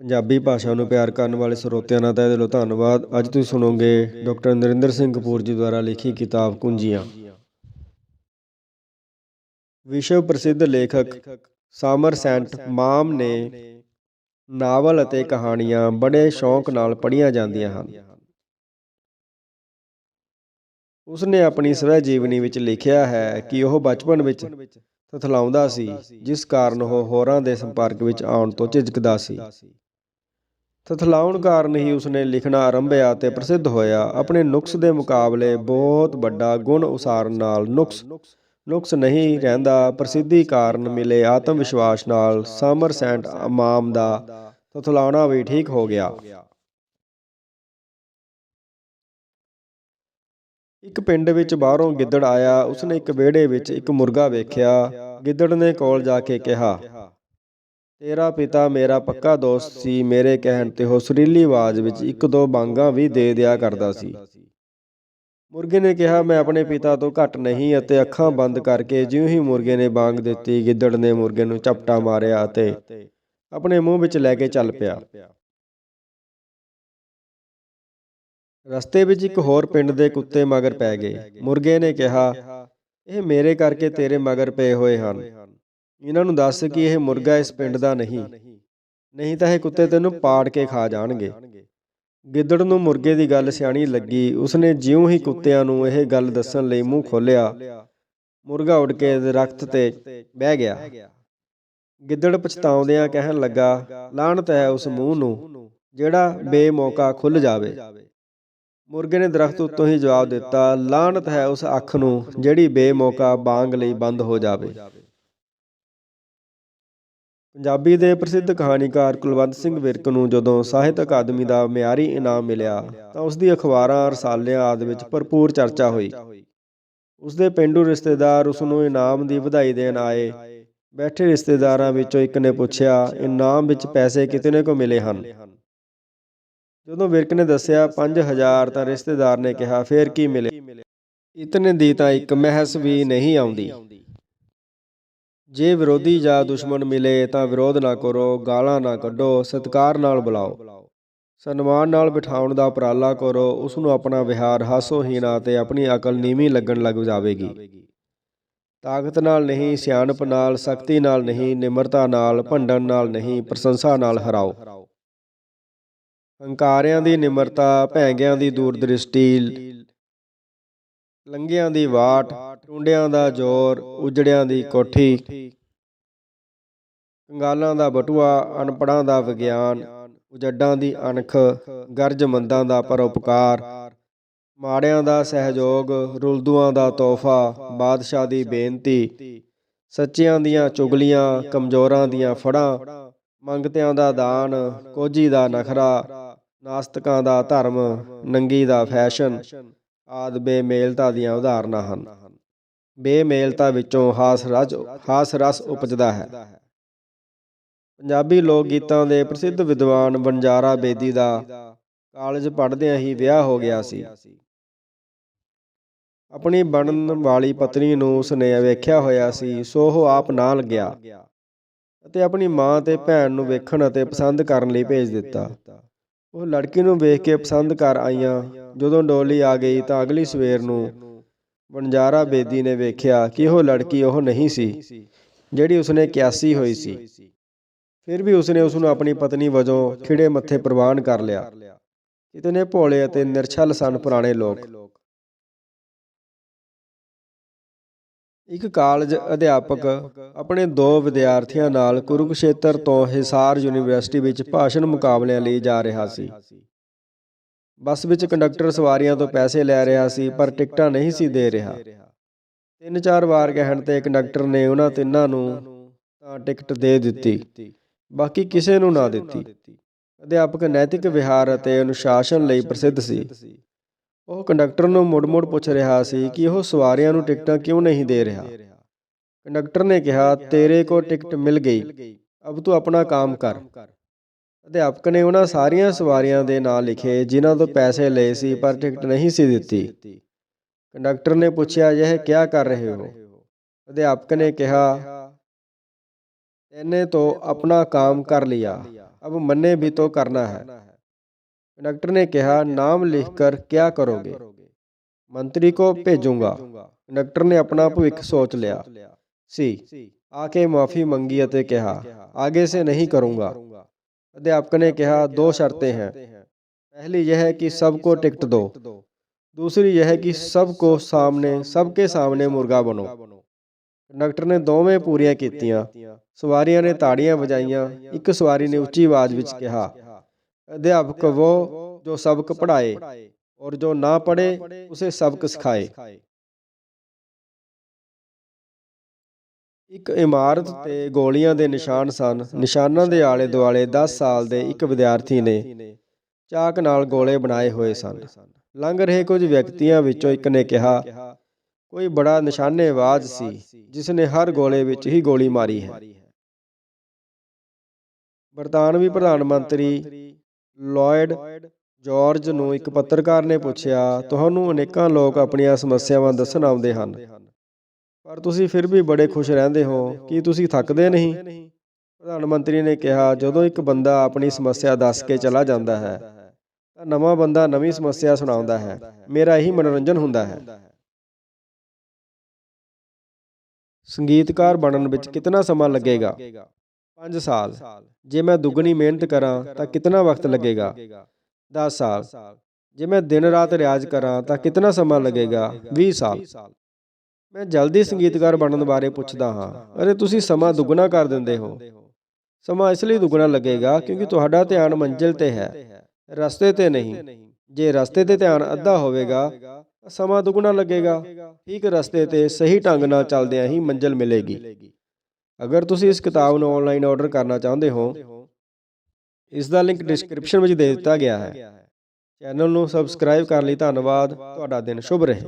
ਪੰਜਾਬੀ ਭਾਸ਼ਾ ਨੂੰ ਪਿਆਰ ਕਰਨ ਵਾਲੇ ਸਰੋਤਿਆਂ ਦਾ ਤਹਿ ਦਿਲੋਂ ਧੰਨਵਾਦ। ਅੱਜ ਤੁਸੀਂ ਸੁਣੋਗੇ ਡਾਕਟਰ ਨਰਿੰਦਰ ਸਿੰਘ ਕਪੂਰ ਜੀ ਦੁਆਰਾ ਲਿਖੀ ਕਿਤਾਬ ਕੁੰਜੀਆਂ। ਵਿਸ਼ਵ ਪ੍ਰਸਿੱਧ ਲੇਖਕ ਸਾਮਰਸੈਂਟ ਮਾਮ ਨੇ ਨਾਵਲ ਅਤੇ ਕਹਾਣੀਆਂ ਬੜੇ ਸ਼ੌਂਕ ਨਾਲ ਪੜ੍ਹੀਆਂ ਜਾਂਦੀਆਂ ਹਨ। ਉਸਨੇ ਆਪਣੀ ਸਵੈ ਜੀਵਨੀ ਵਿੱਚ ਲਿਖਿਆ ਹੈ ਕਿ ਉਹ ਬਚਪਨ ਵਿੱਚ ਥਥਲਾਉਂਦਾ ਸੀ, ਜਿਸ ਕਾਰਨ ਉਹ ਹੋਰਾਂ ਦੇ ਸੰਪਰਕ ਵਿੱਚ ਆਉਣ ਤੋਂ ਝਿਜਕਦਾ ਸੀ। ਥਥਲਾਉਣ ਕਾਰਨ ਹੀ ਉਸਨੇ ਲਿਖਣਾ ਆਰੰਭਿਆ ਤੇ ਪ੍ਰਸਿੱਧ ਹੋਇਆ। ਆਪਣੇ ਨੁਕਸ ਦੇ ਮੁਕਾਬਲੇ ਬਹੁਤ ਵੱਡਾ ਗੁਣ ਉਸਾਰਨ ਨਾਲ ਨੁਕਸ। ਨੁਕਸ ਨਹੀਂ ਰਹਿੰਦਾ, ਪ੍ਰਸਿੱਧੀ ਕਾਰਨ ਮਿਲੇ ਆਤਮ ਵਿਸ਼ਵਾਸ ਨਾਲ ਸਾਮਰ ਸੈਂਟ ਮਾਮ ਦਾ ਥਥਲਾਉਣਾ ਵੀ ਠੀਕ ਹੋ ਗਿਆ। ਇੱਕ ਪਿੰਡ ਵਿੱਚ ਬਾਹਰੋਂ ਗਿੱਦੜ ਆਇਆ। ਉਸਨੇ ਇੱਕ ਵਿਹੜੇ ਵਿੱਚ ਇੱਕ ਮੁਰਗਾ ਵੇਖਿਆ। ਗਿੱਦੜ ਨੇ ਕੋਲ ਜਾ ਕੇ ਕਿਹਾ ਤੇਰਾ ਪਿਤਾ ਮੇਰਾ ਪੱਕਾ ਦੋਸਤ ਸੀ, ਮੇਰੇ ਕਹਿਣ ਤੇ ਉਹ ਸੁਰੀਲੀ ਆਵਾਜ਼ ਵਿੱਚ ਇੱਕ ਦੋ ਬਾਂਗਾਂ ਵੀ ਦੇ ਦਿਆ ਕਰਦਾ ਸੀ। ਮੁਰਗੇ ਨੇ ਕਿਹਾ, ਮੈਂ ਆਪਣੇ ਪਿਤਾ ਤੋਂ ਘੱਟ ਨਹੀਂ ਅਤੇ ਅੱਖਾਂ ਬੰਦ ਕਰਕੇ ਜਿਉਂ ਹੀ ਮੁਰਗੇ ਨੇ ਬਾਂਗ ਦਿੱਤੀ, ਗਿੱਦੜ ਨੇ ਮੁਰਗੇ ਨੂੰ ਝਪਟਾ ਮਾਰਿਆ ਅਤੇ ਆਪਣੇ ਮੂੰਹ ਵਿੱਚ ਲੈ ਕੇ ਚੱਲ ਪਿਆ। ਰਸਤੇ ਵਿੱਚ ਇੱਕ ਹੋਰ ਪਿੰਡ ਦੇ ਕੁੱਤੇ ਮਗਰ ਪੈ ਗਏ। ਮੁਰਗੇ ਨੇ ਕਿਹਾ, ਇਹ ਮੇਰੇ ਕਰਕੇ ਤੇਰੇ ਮਗਰ ਪਏ ਹੋਏ ਹਨ। ਇਹਨਾਂ ਨੂੰ ਦੱਸ ਕਿ ਇਹ ਮੁਰਗਾ ਇਸ ਪਿੰਡ ਦਾ ਨਹੀਂ। ਨਹੀਂ ਤਾਂ ਇਹ ਕੁੱਤੇ ਤੈਨੂੰ ਪਾੜ ਕੇ ਖਾ ਜਾਣਗੇ। ਗਿੱਦੜ ਨੂੰ ਮੁਰਗੇ ਦੀ ਗੱਲ ਸਿਆਣੀ ਲੱਗੀ। ਉਸਨੇ ਜਿਉਂ ਹੀ ਕੁੱਤਿਆਂ ਨੂੰ ਇਹ ਗੱਲ ਦੱਸਣ ਲਈ ਮੂੰਹ ਖੋਲ੍ਹਿਆ। ਮੁਰਗਾ ਉੱਡ ਕੇ ਦਰਖਤ ਤੇ ਬਹਿ ਗਿਆ। ਗਿੱਦੜ ਪਛਤਾਉਂਦਿਆਂ ਕਹਿਣ ਲੱਗਾ ਲਾਹਣਤ ਹੈ ਉਸ ਮੂੰਹ ਨੂੰ, ਜਿਹੜਾ ਬੇਮੌਕਾ ਖੁੱਲ ਜਾਵੇ। ਮੁਰਗੇ ਨੇ ਦਰਖਤ ਉੱਤੋਂ ਹੀ ਜਵਾਬ ਦਿੱਤਾ ਲਾਹਣਤ ਹੈ ਉਸ ਅੱਖ ਨੂੰ, ਜਿਹੜੀ ਬੇਮੌਕਾ ਬਾਂਗ ਲਈ ਬੰਦ ਹੋ ਜਾਵੇ। ਪੰਜਾਬੀ ਦੇ ਪ੍ਰਸਿੱਧ ਕਹਾਣੀਕਾਰ ਕੁਲਵੰਤ ਸਿੰਘ ਵਿਰਕ ਨੂੰ ਜਦੋਂ ਸਾਹਿਤ ਅਕਾਦਮੀ ਦਾ ਮਿਆਰੀ ਇਨਾਮ ਮਿਲਿਆ ਤਾਂ ਉਸ ਦੀ ਅਖਬਾਰਾਂ, ਰਸਾਲਿਆਂ ਆਦਿ ਵਿੱਚ ਭਰਪੂਰ ਚਰਚਾ ਹੋਈ। ਉਸ ਦੇ ਪਿੰਡੂ ਰਿਸ਼ਤੇਦਾਰ ਉਸ ਨੂੰ ਇਨਾਮ ਦੀ ਵਧਾਈ ਦੇਣ ਆਏ। ਬੈਠੇ ਰਿਸ਼ਤੇਦਾਰਾਂ ਵਿੱਚੋਂ ਇੱਕ ਨੇ ਪੁੱਛਿਆ, ਇਨਾਮ ਵਿੱਚ ਪੈਸੇ ਕਿਤਨੇ ਕੋ ਮਿਲੇ ਹਨ? ਜਦੋਂ ਵਿਰਕ ਨੇ ਦੱਸਿਆ 5000 ਤਾਂ ਰਿਸ਼ਤੇਦਾਰ ਨੇ ਕਿਹਾ, ਫੇਰ ਕੀ ਮਿਲੇ? ਇਤਨੇ ਦੀ ਤਾਂ ਇੱਕ ਮਹਿਸ ਵੀ ਨਹੀਂ ਆਉਂਦੀ। ਜੇ ਵਿਰੋਧੀ ਜਾਂ ਦੁਸ਼ਮਣ ਮਿਲੇ ਤਾਂ ਵਿਰੋਧ ਨਾ ਕਰੋ, ਗਾਲਾਂ ਨਾ ਕੱਢੋ, ਸਤਿਕਾਰ ਨਾਲ ਬੁਲਾਓ। ਸਨਮਾਨ ਨਾਲ ਬਿਠਾਉਣ ਦਾ ਉਪਰਾਲਾ ਕਰੋ ਉਸ ਨੂੰ ਆਪਣਾ ਵਿਹਾਰ ਹਾਸੋਹੀਣਾ ਤੇ ਆਪਣੀ ਅਕਲ ਨੀਵੀਂ ਲੱਗਣ ਲੱਗ ਜਾਵੇਗੀ। ਤਾਕਤ ਨਾਲ ਨਹੀਂ, ਸਿਆਣਪ ਨਾਲ ਸ਼ਕਤੀ ਨਾਲ ਨਹੀਂ, ਨਿਮਰਤਾ ਨਾਲ ਭੰਡਣ ਨਾਲ ਨਹੀਂ, ਪ੍ਰਸ਼ੰਸਾ ਨਾਲ ਹਰਾਓ। ਹੰਕਾਰਿਆਂ ਦੀ ਨਿਮਰਤਾ, ਭੈਂਗਿਆਂ ਦੀ ਦੂਰਦ੍ਰਿਸ਼ਟੀ ਲੰਗਿਆਂ ਦੀ ਵਾਟ ਟੁੰਡਿਆਂ ਦਾ ਜ਼ੋਰ, ਉਜੜਿਆਂ ਦੀ ਕੋਠੀ, ਕੰਗਾਲਾਂ ਦਾ ਬਟੂਆ, ਅਨਪੜਾਂ ਦਾ ਵਿਗਿਆਨ, ਉਜੱਡਾਂ ਦੀ ਅਣਖ, ਗਰਜਮੰਦਾਂ ਦਾ ਪਰਉਪਕਾਰ, ਮਾੜਿਆਂ ਦਾ ਸਹਿਯੋਗ, ਰੁਲਦੂਆਂ ਦਾ ਤੋਹਫਾ, ਬਾਦਸ਼ਾਹ ਦੀ ਬੇਨਤੀ, ਸੱਚਿਆਂ ਦੀਆਂ ਚੁਗਲੀਆਂ, ਕਮਜ਼ੋਰਾਂ ਦੀਆਂ ਫੜਾਂ, ਮੰਗਤਿਆਂ ਦਾ ਦਾਨ, ਕੋਝੀ ਦਾ ਨਖਰਾ, ਨਾਸਤਕਾਂ ਦਾ ਧਰਮ, ਨੰਗੀ ਦਾ ਫੈਸ਼ਨ ਆਦ ਬੇਮੇਲਤਾ ਦੀਆਂ ਉਦਾਹਰਨਾਂ ਹਨ। ਬੇਮੇਲਤਾ ਵਿੱਚੋਂ ਹਾਸ ਰਸ ਹਾਸ ਰਸ ਉਪਜਦਾ ਹੈ। ਪੰਜਾਬੀ ਲੋਕ ਗੀਤਾਂ ਦੇ ਪ੍ਰਸਿੱਧ ਵਿਦਵਾਨ ਬੰਜਾਰਾ ਬੇਦੀ ਦਾ ਕਾਲਜ ਪੜ੍ਹਦਿਆਂ ਹੀ ਵਿਆਹ ਹੋ ਗਿਆ ਸੀ। ਆਪਣੀ ਬਣਨ ਵਾਲੀ ਪਤਨੀ ਨੂੰ ਉਸਨੇ ਵੇਖਿਆ ਹੋਇਆ ਸੀ, ਸੋ ਉਹ ਆਪ ਨਾਲ ਗਿਆ ਅਤੇ ਆਪਣੀ ਮਾਂ ਤੇ ਭੈਣ ਨੂੰ ਵੇਖਣ ਅਤੇ ਪਸੰਦ ਕਰਨ ਲਈ ਭੇਜ ਦਿੱਤਾ। ਉਹ ਲੜਕੀ ਨੂੰ ਵੇਖ ਕੇ ਪਸੰਦ ਕਰ ਆਈਆਂ। ਜਦੋਂ ਡੋਲੀ ਆ ਗਈ ਤਾਂ ਅਗਲੀ ਸਵੇਰ ਨੂੰ ਬਣਜਾਰਾ ਬੇਦੀ ਨੇ ਵੇਖਿਆ ਕਿ ਉਹ ਲੜਕੀ ਉਹ ਨਹੀਂ ਸੀ, ਜਿਹੜੀ ਉਸਨੇ ਕਿਆਸੀ ਹੋਈ ਸੀ। ਫਿਰ ਵੀ ਉਸਨੇ ਉਸ ਨੂੰ ਆਪਣੀ ਪਤਨੀ ਵਜੋਂ ਖਿੜੇ ਮੱਥੇ ਪ੍ਰਵਾਨ ਕਰ ਲਿਆ। ਕਿਤਨੇ ਭੋਲੇ ਅਤੇ ਨਿਰਛਲ ਸਨ ਪੁਰਾਣੇ ਲੋਕ। ਇੱਕ ਕਾਲਜ ਅਧਿਆਪਕ ਆਪਣੇ ਦੋ ਵਿਦਿਆਰਥੀਆਂ ਨਾਲ ਕੁਰੂਕਸ਼ੇਤਰ ਤੋਂ ਹਿਸਾਰ ਯੂਨੀਵਰਸਿਟੀ ਵਿੱਚ ਭਾਸ਼ਣ ਮੁਕਾਬਲਿਆਂ ਲਈ ਜਾ ਰਿਹਾ ਸੀ। ਬੱਸ ਵਿੱਚ ਕੰਡਕਟਰ ਸਵਾਰੀਆਂ ਤੋਂ ਪੈਸੇ ਲੈ ਰਿਹਾ ਸੀ, ਪਰ ਟਿਕਟਾਂ ਨਹੀਂ ਸੀ ਦੇ ਰਿਹਾ। ਤਿੰਨ ਚਾਰ ਵਾਰ ਕਹਿਣ ਤੇ ਕੰਡਕਟਰ ਨੇ ਉਹਨਾਂ ਤਿੰਨਾਂ ਨੂੰ ਤਾਂ ਟਿਕਟ ਦੇ ਦਿੱਤੀ, ਬਾਕੀ ਕਿਸੇ ਨੂੰ ਨਾ ਦਿੱਤੀ। ਅਧਿਆਪਕ ਨੈਤਿਕ ਵਿਹਾਰ ਅਤੇ ਅਨੁਸ਼ਾਸਨ ਲਈ ਪ੍ਰਸਿੱਧ ਸੀ। ਉਹ ਕੰਡਕਟਰ ਨੂੰ ਮੁੜ-ਮੁੜ ਪੁੱਛ ਰਿਹਾ ਸੀ ਕਿ ਉਹ ਸਵਾਰੀਆਂ ਨੂੰ ਟਿਕਟਾਂ ਕਿਉਂ ਨਹੀਂ ਦੇ ਰਿਹਾ। ਕੰਡਕਟਰ ਨੇ ਕਿਹਾ, ਤੇਰੇ ਕੋ ਟਿਕਟ ਮਿਲ ਗਈ। ਅਬ ਤੂੰ ਆਪਣਾ ਕੰਮ ਕਰ। ਅਧਿਆਪਕ ਨੇ ਉਹਨਾਂ ਸਾਰੀਆਂ ਸਵਾਰੀਆਂ ਦੇ ਨਾਂ ਲਿਖੇ ਜਿਨ੍ਹਾਂ ਤੋਂ ਪੈਸੇ ਲਏ ਸੀ ਪਰ ਟਿਕਟ ਨਹੀਂ ਸੀ ਦਿੱਤੀ ਕੰਡਕਟਰ ਨੇ ਪੁੱਛਿਆ ਇਹ ਕਿਆ ਕਰ ਰਹੇ ਹੋ ਅਧਿਆਪਕ ਨੇ ਕਿਹਾ ਇਹਨੇ ਤੋਂ ਆਪਣਾ ਕੰਮ ਕਰ ਲਿਆ अब मन्ने भी तो करना है कंडक्टर ने कहा नाम लिखकर क्या करोगे ਮੰਤਰੀ ਕੋ ਭੇਜੂੰਗਾ ਕੰਡਕਟਰ ਨੇ ਆਪਣਾ ਭਵਿੱਖ ਸੋਚ ਲਿਆ ਸੀ ਆ ਕੇ ਮਾਫੀ ਮੰਗੀ ਅਤੇ ਕਿਹਾ ਆਗੇ ਸੇ ਨਹੀਂ ਕਰੂੰਗਾ अध्यापक ने कहा, दो शर्तें हैं। पहली यह है कि सबको टिकट दो। दूसरी यह है कि सबको सामने, सबके सामने मुर्गा बनो। कंडक्टर ने दोवें पूरियाँ कीतियाँ। सवारियाँ ने ताड़ियाँ बजाइया। एक सवारी ने उची आवाज़ विच कहा, अध्यापक वो जो सबक पढ़ाए और जो ना पढ़े, उसे सबक सिखाए। ਇੱਕ ਇਮਾਰਤ ਤੇ ਗੋਲੀਆਂ ਦੇ ਨਿਸ਼ਾਨ ਸਨ। ਨਿਸ਼ਾਨਾਂ ਦੇ ਆਲੇ ਦੁਆਲੇ 10 ਸਾਲ ਦੇ ਇੱਕ ਵਿਦਿਆਰਥੀ ਨੇ ਚਾਕ ਨਾਲ ਗੋਲੇ ਬਣਾਏ ਹੋਏ ਸਨ। ਲੰਘ ਰਹੇ ਕੁਝ ਵਿਅਕਤੀਆਂ ਵਿੱਚੋਂ ਇੱਕ ਨੇ ਕਿਹਾ, ਕੋਈ ਬੜਾ ਨਿਸ਼ਾਨੇਬਾਜ਼ ਸੀ ਜਿਸ ਨੇ ਹਰ ਗੋਲੇ ਵਿੱਚ ਹੀ ਗੋਲੀ ਮਾਰੀ ਹੈ। ਬਰਤਾਨਵੀ ਪ੍ਰਧਾਨ ਮੰਤਰੀ ਲਾਇਡ ਜਾਰਜ ਨੂੰ ਇੱਕ ਪੱਤਰਕਾਰ ਨੇ ਪੁੱਛਿਆ, ਤੁਹਾਨੂੰ ਅਨੇਕਾਂ ਲੋਕ ਆਪਣੀਆਂ ਸਮੱਸਿਆਵਾਂ ਦੱਸਣ ਆਉਂਦੇ ਹਨ। ਪਰ ਤੁਸੀਂ ਫਿਰ ਵੀ ਬੜੇ ਖੁਸ਼ ਰਹਿੰਦੇ ਹੋ ਕੀ ਤੁਸੀਂ ਥੱਕਦੇ ਨਹੀਂ। ਪ੍ਰਧਾਨ ਮੰਤਰੀ ਨੇ ਕਿਹਾ, ਜਦੋਂ ਇੱਕ ਬੰਦਾ ਆਪਣੀ ਸਮੱਸਿਆ ਦੱਸ ਕੇ ਚਲਾ ਜਾਂਦਾ ਹੈ, ਤਾਂ ਨਵਾਂ ਬੰਦਾ ਨਵੀਂ ਸਮੱਸਿਆ ਸੁਣਾਉਂਦਾ ਹੈ। ਮੇਰਾ ਇਹੀ ਮਨੋਰੰਜਨ ਹੁੰਦਾ ਹੈ। ਸੰਗੀਤਕਾਰ ਬਣਨ ਵਿੱਚ ਕਿੰਨਾ ਸਮਾਂ ਲੱਗੇਗਾ? 5 ਸਾਲ। ਜੇ ਮੈਂ ਦੁੱਗਣੀ ਮਿਹਨਤ ਕਰਾਂ, ਤਾਂ ਕਿੰਨਾ ਵਕਤ ਲੱਗੇਗਾ? 10 ਸਾਲ। ਜੇ ਮੈਂ ਦਿਨ ਰਾਤ ਰਿਆਜ਼ ਕਰਾਂ, ਤਾਂ ਕਿੰਨਾ ਸਮਾਂ ਲੱਗੇਗਾ? 20 ਸਾਲ। ਮੈਂ ਜਲਦੀ ਸੰਗੀਤਕਾਰ ਬਣਨ ਬਾਰੇ ਪੁੱਛਦਾ ਹਾਂ। ਅਰੇ ਤੁਸੀਂ ਸਮਾਂ ਦੁੱਗਣਾ ਕਰ ਦਿੰਦੇ ਹੋ। ਸਮਾਂ ਇਸ ਲਈ ਦੁੱਗਣਾ ਲੱਗੇਗਾ ਕਿਉਂਕਿ ਤੁਹਾਡਾ ਧਿਆਨ ਮੰਜ਼ਿਲ ਤੇ ਹੈ। ਰਸਤੇ ਤੇ ਨਹੀਂ। ਜੇ ਰਸਤੇ ਤੇ ਧਿਆਨ ਅੱਧਾ ਹੋਵੇਗਾ ਤਾਂ ਸਮਾਂ ਦੁੱਗਣਾ ਲੱਗੇਗਾ। ਠੀਕ ਰਸਤੇ ਤੇ ਸਹੀ ਢੰਗ ਨਾਲ ਚੱਲਦਿਆਂ ਹੀ ਮੰਜ਼ਿਲ ਮਿਲੇਗੀ। ਅਗਰ ਤੁਸੀਂ ਇਸ ਕਿਤਾਬ ਨੂੰ ਆਨਲਾਈਨ ਆਰਡਰ ਕਰਨਾ ਚਾਹੁੰਦੇ ਹੋ, ਇਸ ਦਾ ਲਿੰਕ ਡਿਸਕ੍ਰਿਪਸ਼ਨ ਵਿੱਚ ਦੇ ਦਿੱਤਾ ਗਿਆ ਹੈ। ਚੈਨਲ ਨੂੰ ਸਬਸਕ੍ਰਾਈਬ ਕਰਨ ਲਈ। ਧੰਨਵਾਦ। ਤੁਹਾਡਾ ਦਿਨ ਸ਼ੁਭ ਰਹੇ।